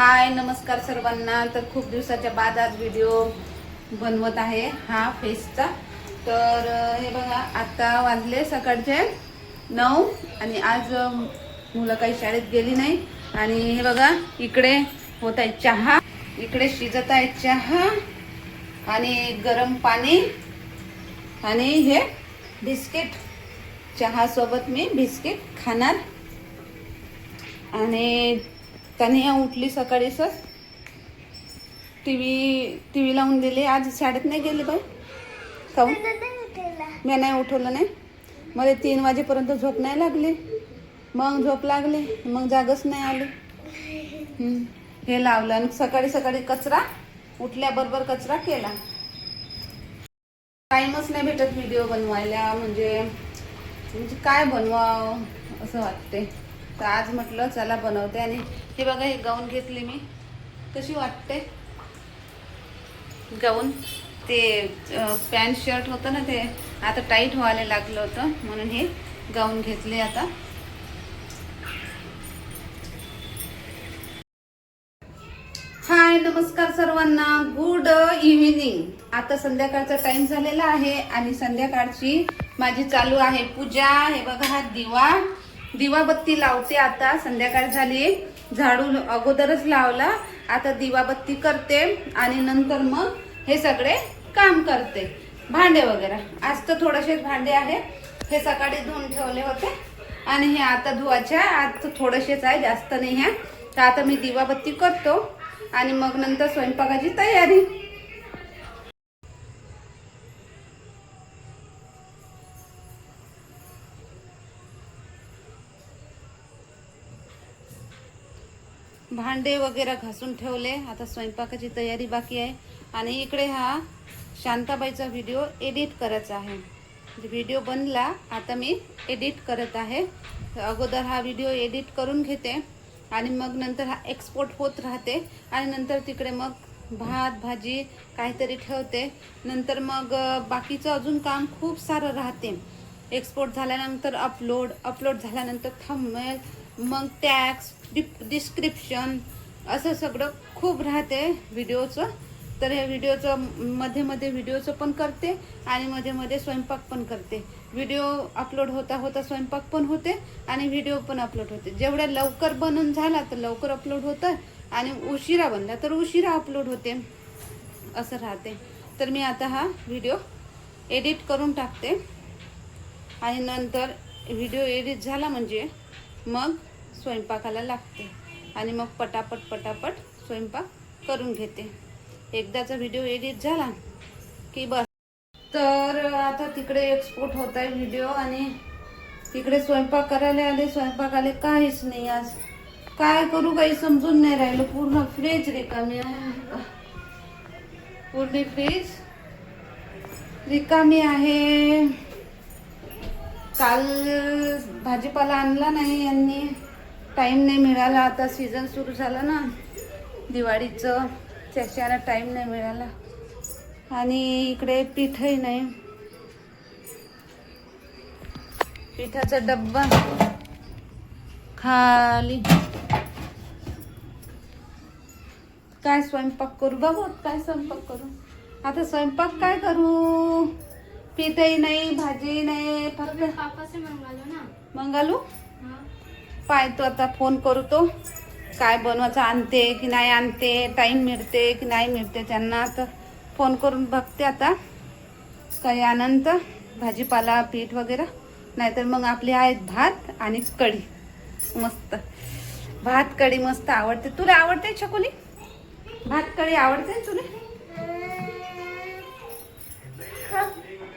हाय नमस्कार सर्वांना. तर खूप दिवसाच्या बाद आज व्हिडिओ बनवत आहे हा फेसचा. तर हे बघा आता वाजले सकाळचे नऊ आणि आज मुलं काही शाळेत गेली नाही. आणि हे बघा इकडे होत आहे चहा. इकडे शिजत आहे चहा आणि गरम पाणी आणि हे बिस्किट. चहासोबत मी बिस्किट खाणार. आणि तनिया उठली सकाळीच टी व्ही टी व्ही लावून दिली आज शाळेत नाही गेली बाई. काऊन हो? मी नाही उठवलं नाही. मला तीन वाजेपर्यंत झोप नाही लागली. मग झोप लागली. मग जागच नाही आली. हे लावलं आणि सकाळी सकाळी कचरा उठल्याबरोबर कचरा केला. टाईमच नाही भेटत व्हिडिओ बनवायला. म्हणजे म्हणजे काय बनवावं असं वाटते तर आज म्हटलं चला बनवते आणि हे बघा हे गाऊन घेतली मी. कशी वाटते? गाऊन. ते पॅन्ट शर्ट होतं ना ते आता टाईट व्हायला लागलं होतं म्हणून हे गाऊन घेतले आता. हाय नमस्कार सर्वांना. गुड इव्हिनिंग आता संध्याकाळचा टाइम झालेला आहे आणि संध्याकाळची माझी चालू आहे पूजा. हे बघा हा दिवा. दिवाबत्ती लावते आता. संध्याकाळ झाली. झाडू अगोदरच लावला. आता दिवाबत्ती करते आणि नंतर मग हे सगळे काम करते. भांडे वगैरे. आज तर थोडेसेच भांडे आहे हे सकाळी धुवून ठेवले होते. आणि हे आता धुवायचे आहे. आज थोडेसेच आहे. जास्त नाही आहे. तर आता मी दिवाबत्ती करतो. आणि मग नंतर स्वयंपाकाची तयारी. भांडे वगैरे घासून ठेवले. आता स्वयंपाकाची तयारी बाकी आहे. आणि इकडे हा शांताबाईचा व्हिडिओ एडिट करायचा आहे. म्हणजे व्हिडिओ बनला आता मी एडिट करत आहे. अगोदर हा व्हिडिओ एडिट करून घेते. आणि मग नंतर हा एक्सपोर्ट होत राहते. आणि नंतर तिकडे मग भात भाजी काहीतरी ठेवते. नंतर मग बाकीचं अजून काम खूप सारं राहते. एक्सपोर्ट झाल्यानंतर अपलोड अपलोड झाल्यानंतर थंबनेल मग टॅक्स डिप डिस्क्रिप्शन असं सगळं खूप राहते व्हिडिओचं तर हे व्हिडिओचं मध्ये मध्ये व्हिडिओचं पण करते आणि मध्ये मध्ये स्वयंपाक पण करते. व्हिडिओ अपलोड होता होता स्वयंपाक पण होते आणि व्हिडिओ पण अपलोड होते. जेवढ्या लवकर बनून झाला तर लवकर अपलोड होतं आणि उशिरा बनला तर उशिरा अपलोड होते. असं राहते. तर मी आता हा व्हिडिओ एडिट करून टाकते. आणि नंतर व्हिडिओ एडिट झाला म्हणजे मग स्वयंपाकाला लागते. आणि मग पटापट पटापट स्वयंपाक करून घेते. एकदाचा व्हिडिओ एडिट झाला की बस. तर आता तिकडे एक्सपोर्ट होत आहे व्हिडिओ आणि तिकडे स्वयंपाक करायला आले. स्वयंपाक आले काहीच नाही आज. काय करू काही समजून नाही राहिलं. पूर्ण फ्रीज रिकामी आहे. पूर्ण फ्रीज रिकामी आहे. काल भाजीपाला आणला नाही यांनी. टाईम नाही मिळाला. आता सीझन सुरू झाला ना. दिवाळीचं. त्याच्याला टाईम नाही मिळाला. आणि इकडे पीठही नाही. पिठाचा डब्बा. खाली. काय स्वयंपाक करू? बाबा काय स्वयंपाक करू. आता स्वयंपाक काय करू? पीठही नाही भाजी नाही. फक्त मंगालू? हाँ. पाहतो आता फोन करू तो काय बनवायचं आणते की नाही आणते टाईम मिळते की नाही मिळते त्यांना तर फोन करून बघते आता. काही आनंद भाजीपाला पीठ वगैरे. नाहीतर मग आपले आहेत भात आणि कढी. मस्त. भात कढी मस्त आवडते. तुला आवडते छकुली? भात कढी आवडते तुला?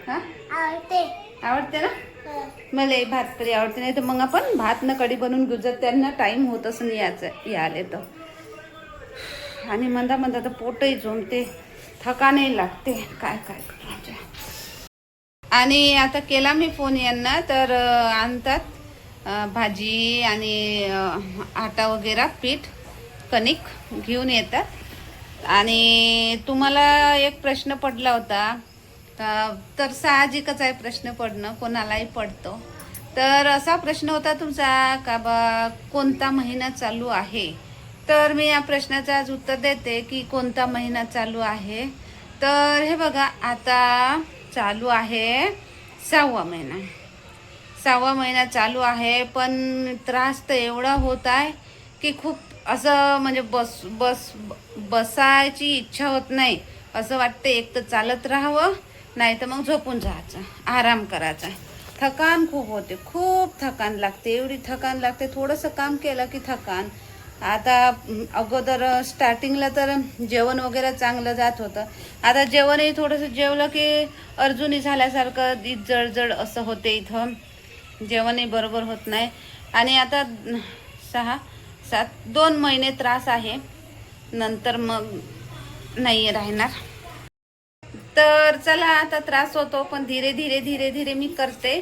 हा? आवडते. आवडते ना? मला भात तरी आवडते नाही तर मग आपण भात न कढी बनवून घेऊ जर त्यांना टाईम होतच नाही याचं याले तर. आणि मंदा मंदा तर पोटही झोमते थकानही लागते. काय काय आणि आता केला मी फोन यांना तर आणतात भाजी आणि आटा वगैरे पीठ कणिक घेऊन येतात. आणि तुम्हाला एक प्रश्न पडला होता तर साहजिकच आहे प्रश्न पडणं कोणालाही पडतो. तर असा प्रश्न होता तुमचा का बा कोणता महिना चालू आहे? तर मी या प्रश्नाचं आज उत्तर देते की कोणता महिना चालू आहे? तर हे बघा आता चालू आहे सहावा महिना. सहावा महिना चालू आहे पण त्रास तर एवढा होत आहे की खूप असं म्हणजे बस बस बसायची इच्छा होत नाही. असं वाटतं एक तर चालत राहावं नाही तर मग झोपून जायचं. आराम करायचा. थकान खूप होते. खूप थकान लागते. एवढी थकान लागते. थोडंसं काम केलं की थकान. आता अगोदर स्टार्टिंगला तर जेवण वगैरे चांगलं जात होतं. आता जेवणही थोडंसं जेवलं की अर्जुनी झाल्यासारखं इ- जळजळ असं होते इथं. जेवणही बरोबर होत नाही. आणि आता सहा सात दोन महिने त्रास आहे. नंतर मग नाही राहणार. तर चला आता त्रास होतो पण धीरे धीरे धीरे धीरे मी करते.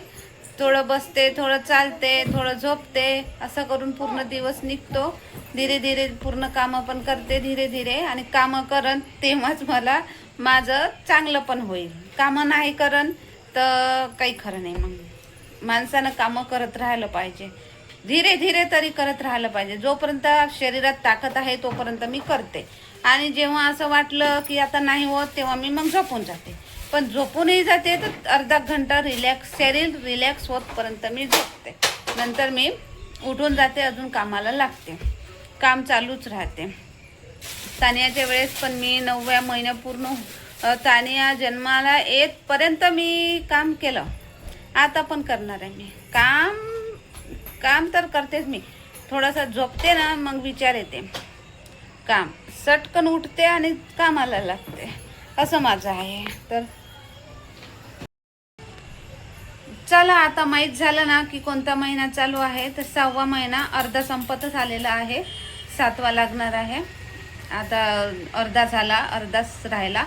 थोडं बसते थोडं चालते थोडं झोपते असं करून पूर्ण दिवस निघतो. धीरे धीरे पूर्ण कामं पण करते धीरे धीरे. आणि कामं करन तेव्हाच मला माझं चांगलं पण होईल. कामं नाही करन तर काही खरं नाही मग. माणसानं कामं करत राहिलं पाहिजे. धीरे धीरे तरी करत राहिलं पाहिजे. जोपर्यंत शरीरात ताकद आहे तोपर्यंत मी करते. आणि जेव्हा असं वाटलं की आता नाही होत तेव्हा मी मग झोपून जाते. पण झोपूनही जाते तर अर्धा घंटा रिलॅक्स शरीर रिलॅक्स होतपर्यंत मी झोपते. नंतर मी उठून जाते अजून कामाला लागते. काम चालूच राहते. तानियाच्या वेळेस पण मी नवव्या महिन्या पूर्ण हो-, तानिया जन्माला येतपर्यंत मी काम केलं. आता पण करणार आहे मी. काम काम तर करतेच मी. थोडासा झोपते ना मग विचार येते. काम. सटकन उठते आणि कामाला लागते. असं माझं आहे. तर चला आता माहीत झालं ना की कोणता महिना चालू आहे. तर सहावा महिना अर्धा संपतच आलेला आहे. सातवा लागणार आहे. आता अर्धा झाला अर्धाच राहिला.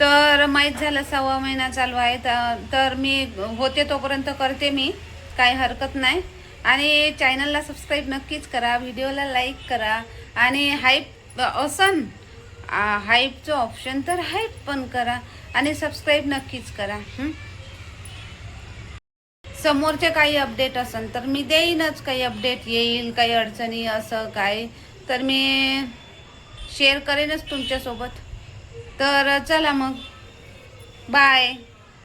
तर माहीत झालं सहावा महिना चालू आहे. तर तर मी होते तोपर्यंत करते मी. काही हरकत नाही. आणि चॅनलला सबस्क्राईब नक्कीच करा. व्हिडिओला लाईक करा. आणि हाईप असन हाईपचं ऑप्शन तर हाईप पण करा. आणि सबस्क्राईब नक्कीच करा समोरचे काही अपडेट असेल तर मी देईनच. काही अपडेट येईल काही अडचणी असं काय तर मी शेअर करेनच तुमच्यासोबत. तर चला मग. बाय